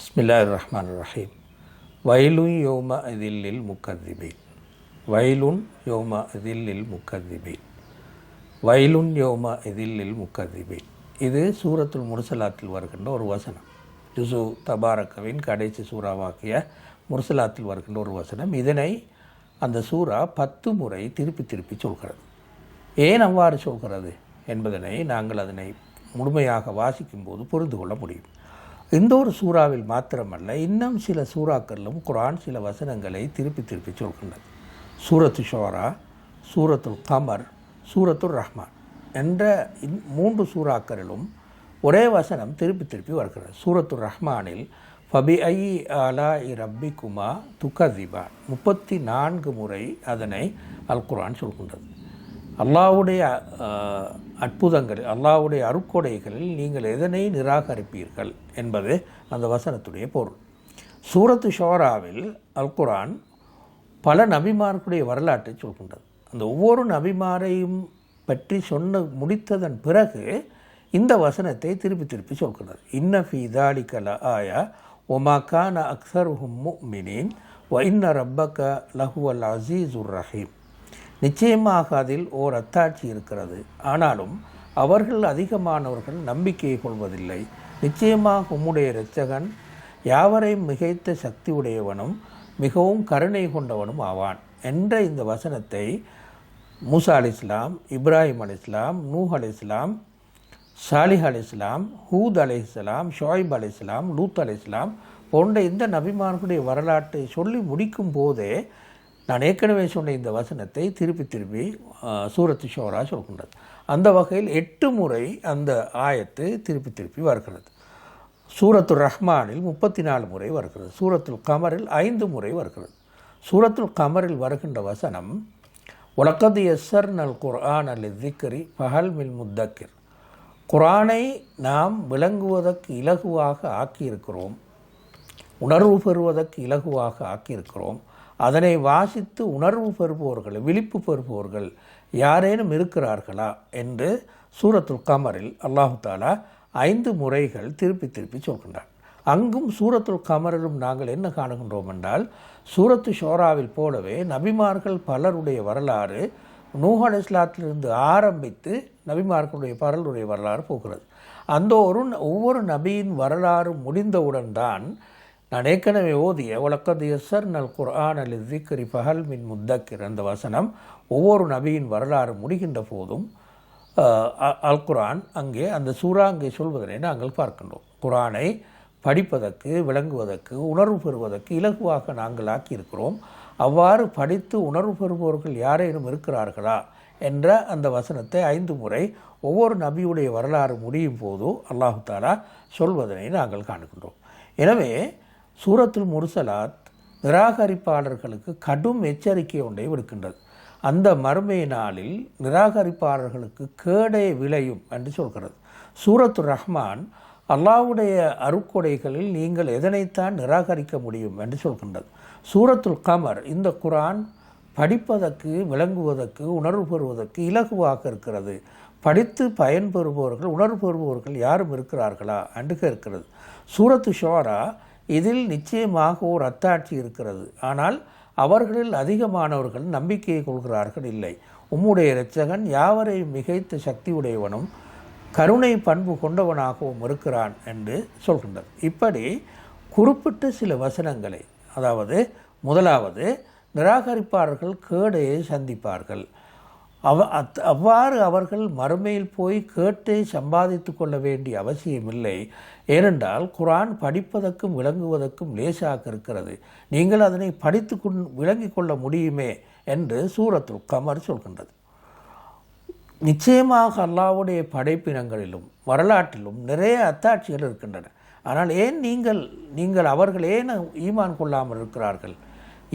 பிஸ்மில்லா ரஹ்மான் ரஹீம் வயலுன் யோம அதில்லில் முக்கதிபீன் வயலுன் யோம அதில்லில் முக்கதிபீன் வயலுன் யோம இதில்லில் முக்கதிபீன் இது சூரத்துல் முர்சலாத்தில் வருகின்ற ஒரு வசனம். ஜுசு தபாரக்கவின் கடைசி சூறாவாக்கிய முர்சலாத்தில் வருகின்ற ஒரு வசனம். இதனை அந்த சூறா பத்து முறை திருப்பி திருப்பி சொல்கிறது. ஏன் அவ்வாறு சொல்கிறது என்பதனை நாங்கள் அதனை முழுமையாக வாசிக்கும்போது புரிந்து கொள்ள முடியும். இந்த ஒரு சூறாவில் மாத்திரமல்ல இன்னும் சில சூறாக்களிலும் குரான் சில வசனங்களை திருப்பி திருப்பி சொல்கின்றது. சூரத்து ஷோரா சூரத்துல் கமர் சூரத்துல் ரஹ்மான் என்ற இந் மூன்று சூறாக்களிலும் ஒரே வசனம் திருப்பி திருப்பி வருகிறது. சூரத்துல் ரஹ்மானில் ஃபபி ஐ அலா இ ரப்பி குமா துக்கதிபா? முப்பத்தி நான்கு முறை அதனை அல் குரான் சொல்கின்றது. அல்லாவுடைய அற்புதங்கள் அல்லாவுடைய அருக்கொடைகளில் நீங்கள் எதனை நிராகரிப்பீர்கள் என்பது அந்த வசனத்துடைய பொருள். சூரத்து ஷோராவில் அல் குரான் பல நபிமார்களுடைய வரலாற்றை சொல்கின்றது. அந்த ஒவ்வொரு நபிமாரையும் பற்றி சொன்ன முடித்ததன் பிறகு இந்த வசனத்தை திருப்பி திருப்பி சொல்கின்றது. இன்ன ஃபி தாலிகல ஆயா ஒமா கான அக்சருஹும் மினின் வ இன்ன ரப்பக லஹுவல் உர் ரஹீம். நிச்சயமாக அதில் ஓர் அத்தாட்சி இருக்கிறது. ஆனாலும் அவர்கள் அதிகமானவர்கள் நம்பிக்கை கொள்வதில்லை. நிச்சயமாக உம்முடைய இரட்சகன் யாவரையும் மிகைத்த சக்தி உடையவனும் மிகவும் கருணை கொண்டவனும் ஆவான் என்ற இந்த வசனத்தை மூசா அலி இஸ்லாம் இப்ராஹிம் அலி இஸ்லாம் நூஹ் அலி இஸ்லாம் சாலிஹ் அலி இஸ்லாம் ஹூத் அலி இஸ்லாம் ஷோயிப் அலி இஸ்லாம் லூத் அலி இஸ்லாம் போன்ற இந்த நபிமார்களுடைய வரலாற்றை சொல்லி முடிக்கும் போதே நான் ஏற்கனவே சொன்ன இந்த வசனத்தை திருப்பி திருப்பி சூரத்து ஷோரா சொல்கின்றது. அந்த வகையில் எட்டு முறை அந்த ஆயத்து திருப்பி திருப்பி வருகிறது. சூரத்துல் ரஹ்மானில் முப்பத்தி நாலு முறை வருகிறது. சூரத்துல் கமரில் ஐந்து முறை வருகிறது. சூரத்துல் கமரில் வருகின்ற வசனம் உலக்கது எஸ்ஸர் நல் குர்ஆன் அல் திக்ரி பஹல் மில் முத்தக்கிர். குரானை நாம் விளங்குவதற்கு இலகுவாக ஆக்கியிருக்கிறோம். உணர்வு பெறுவதற்கு இலகுவாக ஆக்கியிருக்கிறோம். அதனை வாசித்து உணர்வு பெறுபவர்கள் விழிப்பு பெறுபவர்கள் யாரேனும் இருக்கிறார்களா என்று சூரத்துல் கமரில் அல்லாஹு தாலா ஐந்து முறைகள் திருப்பி திருப்பி சொல்கின்றான். அங்கும் சூரத்துல் கமரிலும் நாங்கள் என்ன காணுகின்றோம் என்றால் சூரத்து ஷோராவில் போலவே நபிமார்கள் பலருடைய வரலாறு நூஹ் அலைஹிஸ்ஸலாத்திலிருந்து ஆரம்பித்து நபிமார்களுடைய பலருடைய வரலாறு போகிறது. அந்த ஒரு ஒவ்வொரு நபியின் வரலாறு முடிந்தவுடன் தான் நான் ஏற்கனவே ஓதிய உலக்கது எஸ்ஸர் நல் குர்ஆன் அல் திக்ரி பஹல் மின் முத்தக்கிர் அந்த வசனம் ஒவ்வொரு நபியின் வரலாறு முடிகின்ற போதும் அல் குரான் அங்கே அந்த சூரா அங்கே சொல்வதனை நாங்கள் பார்க்கின்றோம். குரானை படிப்பதற்கு விளங்குவதற்கு உணர்வு பெறுவதற்கு இலகுவாக நாங்கள் ஆக்கியிருக்கிறோம். அவ்வாறு படித்து உணர்வு பெறுபவர்கள் யாரேனும் இருக்கிறார்களா என்ற அந்த வசனத்தை ஐந்து முறை ஒவ்வொரு நபியுடைய வரலாறு முடியும் போது அல்லாஹு தாலா சொல்வதனை நாங்கள் காணுகின்றோம். எனவே சூரத்துல் முர்சலாத் நிராகரிப்பாளர்களுக்கு கடும் எச்சரிக்கை ஒன்றை விடுக்கின்றது. அந்த மறுமை நாளில் நிராகரிப்பாளர்களுக்கு கேடே விளையும் என்று சொல்கிறது. சூரத்து ரஹ்மான் அல்லாவுடைய அருக்கொடைகளில் நீங்கள் எதனைத்தான் நிராகரிக்க முடியும்? என்று சொல்கின்றது. சூரத்துல் கமர் இந்த குரான் படிப்பதற்கு விளங்குவதற்கு உணர்வு பெறுவதற்கு இலகுவாக இருக்கிறது. படித்து பயன்பெறுபவர்கள் உணர்வு பெறுபவர்கள் யாரும் இருக்கிறார்களா? என்று கேட்கிறது. சூரத்து ஷோரா இதில் நிச்சயமாக ஒரு அத்தாட்சி இருக்கிறது. ஆனால் அவர்களில் அதிகமானவர்கள் நம்பிக்கையை கொள்கிறார்கள் இல்லை. உம்முடைய இரட்சகன் யாவரையும் மிகைத்த சக்தி உடையவனும் கருணை பண்பு கொண்டவனாகவும் இருக்கிறான் என்று சொல்கின்றது இப்படி குறிப்பிட்ட சில வசனங்களை அதாவது முதலாவது நிராகரிப்பாளர்கள் கேடையை சந்திப்பார்கள். அவ அத் அவ்வாறு அவர்கள் மறுமையில் போய் கேட்டு சம்பாதித்து கொள்ள வேண்டிய அவசியமில்லை. ஏனென்றால் குரான் படிப்பதற்கும் விளங்குவதற்கும் லேசாக இருக்கிறது. நீங்கள் அதனை படித்து கொண் விளங்கிக் கொள்ள முடியுமே என்று சூரத்துல் கமர் சொல்கின்றது. நிச்சயமாக அல்லாவுடைய படைப்பினங்களிலும் வரலாற்றிலும் நிறைய அத்தாட்சிகள் இருக்கின்றன. ஆனால் ஏன் நீங்கள் நீங்கள் அவர்கள் ஏன் ஈமான் கொள்ளாமல் இருக்கிறார்கள்?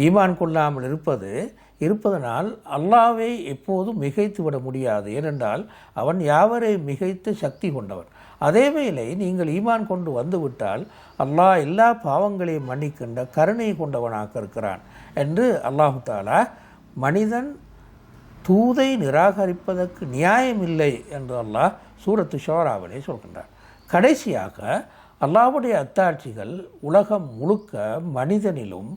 ஈமான் கொள்ளாமல் இருப்பது இருப்பதனால் அல்லாவை எப்போதும் மிகைத்து விட முடியாது. ஏனென்றால் அவன் யாவரை மிகைத்து சக்தி கொண்டவன். அதே வேளை நீங்கள் ஈமான் கொண்டு வந்துவிட்டால் அல்லாஹ் எல்லா பாவங்களையும் மன்னிக்கின்ற கருணை கொண்டவனாக இருக்கிறான் என்று அல்லாஹு தாலா மனிதன் தூதை நிராகரிப்பதற்கு நியாயமில்லை என்று அல்லாஹ் சூரத்து ஷோராவிலே சொல்கின்றார் கடைசியாக அல்லாஹ்வுடைய அத்தாட்சிகள் உலகம் முழுக்க மனிதனிலும்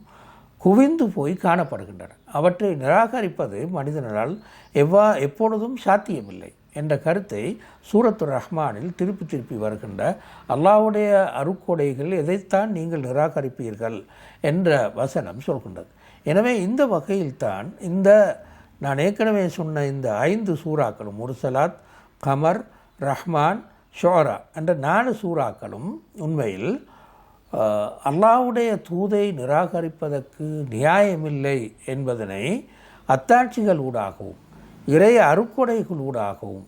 குவிந்து போய் காணப்படுகின்றன. அவற்றை நிராகரிப்பது மனிதனால் எவ்வா எப்பொழுதும் சாத்தியமில்லை என்ற கருத்தை சூரத்து ரஹ்மானில் திருப்பி திருப்பி வருகின்ற அல்லாவுடைய அருக்கொடைகள் எதைத்தான் நீங்கள் நிராகரிப்பீர்கள் என்ற வசனம் சொல்கின்றது. எனவே இந்த வகையில்தான் இந்த நான் ஏற்கனவே சொன்ன இந்த ஐந்து சூறாக்களும் முர்சலாத் கமர் ரஹ்மான் ஷோரா என்ற நாலு சூறாக்களும் உண்மையில் அல்லாவுடைய தூதை நிராகரிப்பதற்கு நியாயமில்லை என்பதனை அத்தாட்சிகள் ஊடாகவும் இறை அருக்கொடைகள் ஊடாகவும்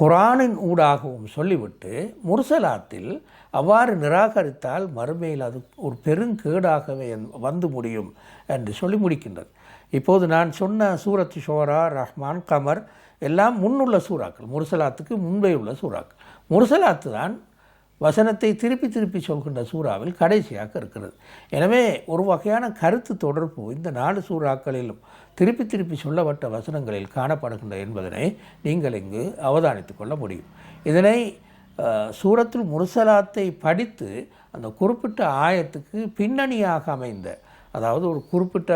குரானின் ஊடாகவும் சொல்லிவிட்டு முர்சலாத்தில் அவ்வாறு நிராகரித்தால் மறுமையில் அது ஒரு பெருங்கேடாகவே வந்து முடியும் என்று சொல்லி முடிக்கின்றது. இப்போது நான் சொன்ன சூரத் ஷோரா ரஹ்மான் கமர் எல்லாம் முன்னுள்ள சூறாக்கள் முர்சலாத்துக்கு முன்பே உள்ள சூறாக்கள். முர்சலாத்து தான் வசனத்தை திருப்பி திருப்பி சொல்கின்ற சூறாவில் கடைசியாக இருக்கிறது. எனவே ஒரு வகையான கருத்து தொடர்பு இந்த நாலு சூறாக்களிலும் திருப்பி திருப்பி சொல்லப்பட்ட வசனங்களில் காணப்படுகின்ற என்பதனை நீங்கள் இங்கு அவதானித்து கொள்ள முடியும். இதனை சூரத்தில் சூரத்துல் படித்து அந்த குறிப்பிட்ட ஆயத்துக்கு பின்னணியாக அமைந்த அதாவது ஒரு குறிப்பிட்ட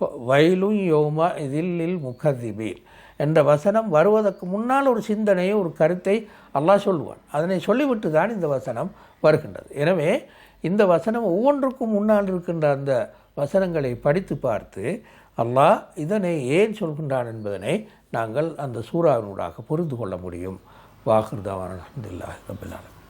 வயலும் யோமா இதில் முகதிபீர் என்ற வசனம் வருவதற்கு முன்னால் ஒரு சிந்தனையை ஒரு கருத்தை அல்லாஹ் சொல்லுவான். அதனை சொல்லிவிட்டு தான் இந்த வசனம் வருகின்றது. எனவே இந்த வசனம் ஒவ்வொன்றுக்கும் முன்னால் இருக்கின்ற அந்த வசனங்களை படித்து பார்த்து அல்லாஹ் இதனை ஏன் சொல்கின்றான் என்பதனை நாங்கள் அந்த சூறாவினூடாக புரிந்து கொள்ள முடியும். வாகிருதாவான அலமதுல்லாஹ் ரபில்